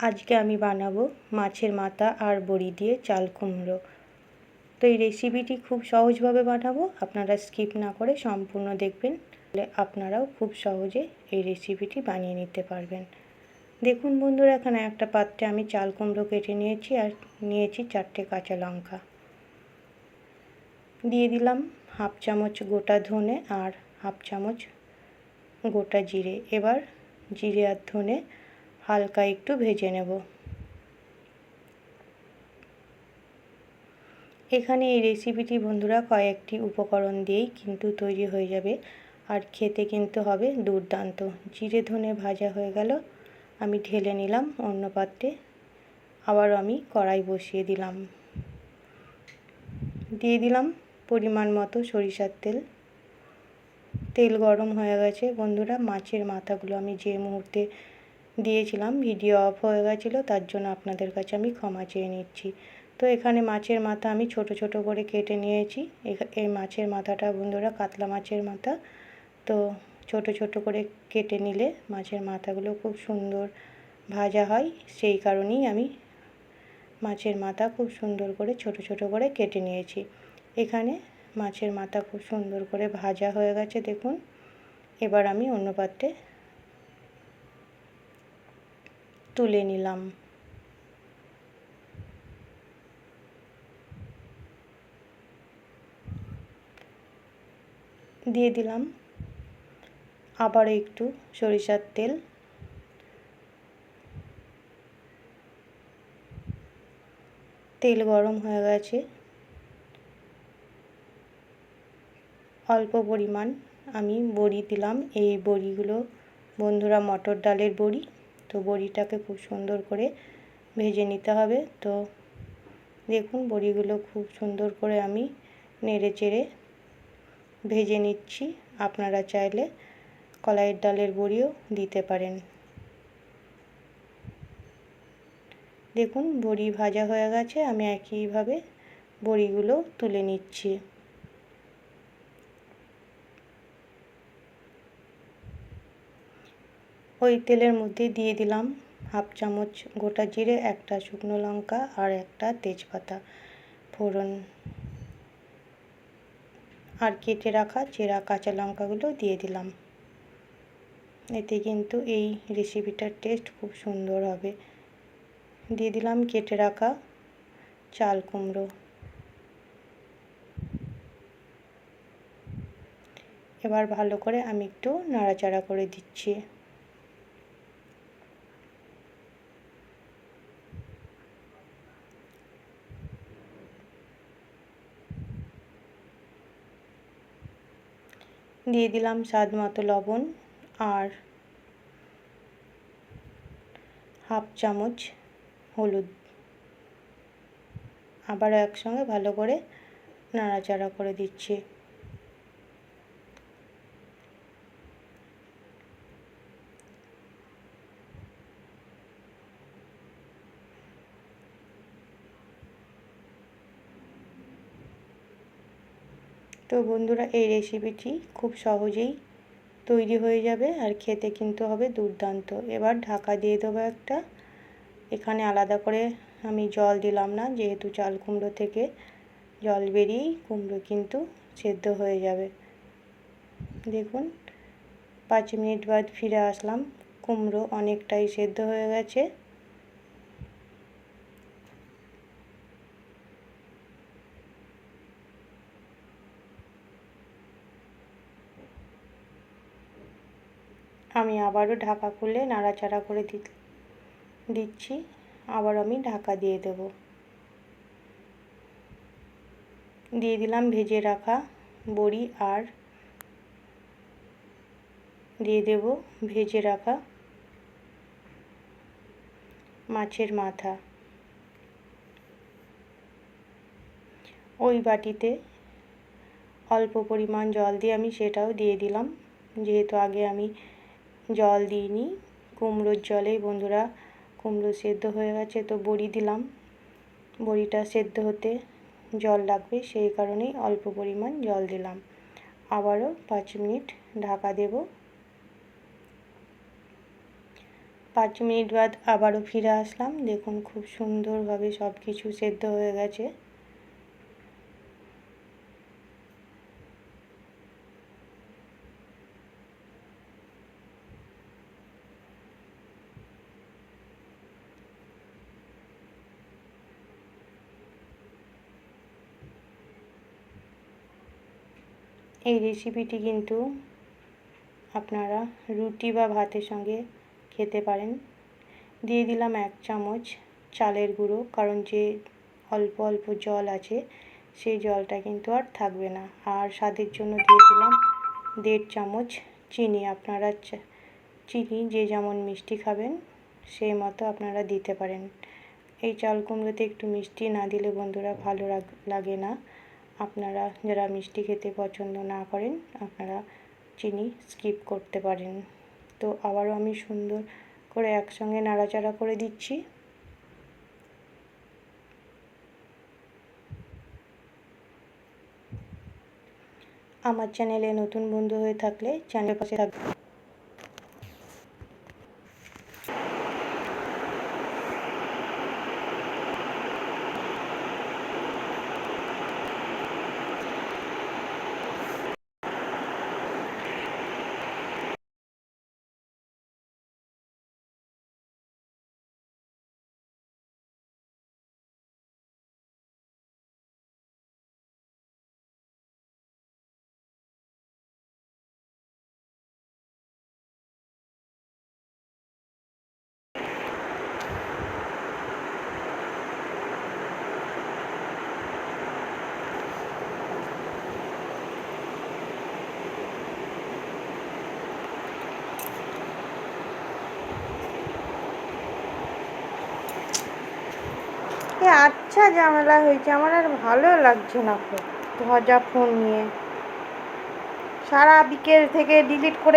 আজকে আমি বানাবো মাছের মাথা আর বড়ি দিয়ে চাল কুমড়ো। তো এই রেসিপিটি খুব সহজভাবে বানাবো, আপনারা স্কিপ না করে সম্পূর্ণ দেখবেন, তাহলে আপনারাও খুব সহজে এই রেসিপিটি বানিয়ে নিতে পারবেন। দেখুন বন্ধুরা, এখানে একটা পাত্রে আমি চাল কুমড়ো কেটে নিয়েছি আর নিয়েছি চারটে কাঁচা লঙ্কা। দিয়ে দিলাম হাফ চামচ গোটা ধনে আর হাফ চামচ গোটা জিরে। এবার জিরে আর ধনে হালকা একটু ভেজে নেব। এখানে এই রেসিপিটি বন্ধুরা কয়েকটি উপকরণ দিয়েই কিন্তু তৈরি হয়ে যাবে। আর খেতে কিন্তু হবে দুর্দান্ত। জিরে ধনে ভাজা হয়ে গেল। আমি ঢেলে নিলাম অন্য পাত্রে। আবার আমি কড়াই বসিয়ে দিলাম। দিয়ে দিলাম পরিমাণ মতো সরিষার তেল। তেল গরম হয়ে গেছে। বন্ধুরা, মাছের মাথাগুলো আমি যে মুহূর্তে দিয়েছিলাম ভিডিও অফ হয়ে গেছিল, তার জন্য আপনাদের কাছে আমি ক্ষমা চেয়ে নিচ্ছি। তো এখানে মাছের মাথা আমি ছোট ছোট করে কেটে নিয়েছি। এই মাছের মাথাটা বন্ধুরা কাতলা মাছের মাথা। তো ছোট ছোট করে কেটে নিলে মাছের মাথাগুলো খুব সুন্দর ভাজা হয়। সেই কারণেই আমি মাছের মাথা খুব সুন্দর করে ছোট ছোট করে কেটে নিয়েছি। এখানে মাছের মাথা খুব সুন্দর করে ভাজা হয়ে গেছে, দেখুন। এবার আমি অন্য পাত্রে তুলে নিলাম। দিয়ে দিলাম। আবার একটু সরিষার তেল। তেল গরম হয়ে গেছে। অল্প পরিমাণ আমি বড়ি দিলাম। এই বড়িগুলো বন্ধুরা মটর ডালের বড়ি। তো বড়িটাকে খুব সুন্দর করে ভেজে নিতে হবে। তো দেখুন বড়িগুলো খুব সুন্দর করে আমি নেড়ে চেড়ে ভেজে নিচ্ছি। আপনারা চাইলে কলাইয়ের ডালের বড়িও দিতে পারেন। দেখুন বড়ি ভাজা হয়ে গেছে, আমি একইভাবে বড়িগুলো তুলে নিচ্ছি। ওই তেলের মধ্যে দিয়ে দিলাম হাফ চামচ গোটা জিরে, একটা শুকনো লঙ্কা আর একটা তেজপাতা ফোড়ন। আর কেটে রাখা চেরা কাঁচা লঙ্কাগুলো দিয়ে দিলাম। এতে কিন্তু এই রেসিপিটার টেস্ট খুব সুন্দর হবে। দিয়ে দিলাম কেটে রাখা চাল কুমড়ো। এবার ভালো করে আমি একটু নাড়াচাড়া করে দিচ্ছি। দিয়ে দিলাম স্বাদ মতো লবণ আর হাফ চামচ হলুদ। আবার একসঙ্গে ভালো করে নাড়াচাড়া করে দিচ্ছি। তো বন্ধুরা, এই রেসিপিটি খুব সহজেই তৈরি হয়ে যাবে আর খেতে কিন্তু হবে দুর্দান্ত। এবার ঢাকা দিয়ে দেবো একটা। এখানে আলাদা করে আমি জল দিলাম না, যেহেতু চাল কুমড়ো থেকে জল বেরিয়েই কুমড়ো কিন্তু সেদ্ধ হয়ে যাবে। দেখুন, পাঁচ মিনিট বাদ ফিরে আসলাম। কুমড়ো অনেকটাই সেদ্ধ হয়ে গেছে। আমি আবারও ঢাকা খুলে নাড়াচাড়া করে দিচ্ছি। আবার আমি ঢাকা দিয়ে দেব। দিয়ে দিলাম ভেজে রাখা বড়ি আর দিয়ে দেব ভেজে রাখা মাছের মাথা। ওই বাটিতে অল্প পরিমাণ জল দিয়ে আমি সেটাও দিয়ে দিলাম। যেহেতু আগে আমি জল দিইনি। কুমড়োর জলেই বন্ধুরা কুমড়ো সেদ্ধ হয়ে গেছে, তো বড়ি দিলাম। বড়িটা সেদ্ধ হতে জল লাগবে, সেই কারণেই অল্প পরিমাণ জল দিলাম। আবারও পাঁচ মিনিট ঢাকা দেব। পাঁচ মিনিট বাদ আবারও ফিরে আসলাম। দেখুন খুব সুন্দরভাবে সব কিছু সেদ্ধ হয়ে গেছে। এই রেসিপিটি কিন্তু আপনারা রুটি বা ভাতের সঙ্গে খেতে পারেন। দিয়ে দিলাম এক চামচ চালের গুঁড়ো, কারণ যে অল্প অল্প জল আছে, সেই জলটা কিন্তু আর থাকবে না। আর স্বাদের জন্য দিয়ে দিলাম দেড় চামচ চিনি। আপনারা চিনি যে যেমন মিষ্টি খাবেন, সেই মতো আপনারা দিতে পারেন। এই চাল কুমড়োতে একটু মিষ্টি না দিলে বন্ধুরা ভালো লাগে না। আপনারা যারা মিষ্টি খেতে পছন্দ না করেন, আপনারা চিনি স্কিপ করতে পারেন। তো আবারও আমি সুন্দর করে একসঙ্গে নাড়াচাড়া করে দিচ্ছি। আমার চ্যানেলে নতুন বন্ধু হয়ে থাকলে চ্যানেলের পাশে থাকবে এ আচ্ছা ঝামেলা হয়েছে, আমার আর ভালো লাগছে না খুব। ভজা ফোন নিয়ে। সারা বিকেল থেকে ডিলিট করে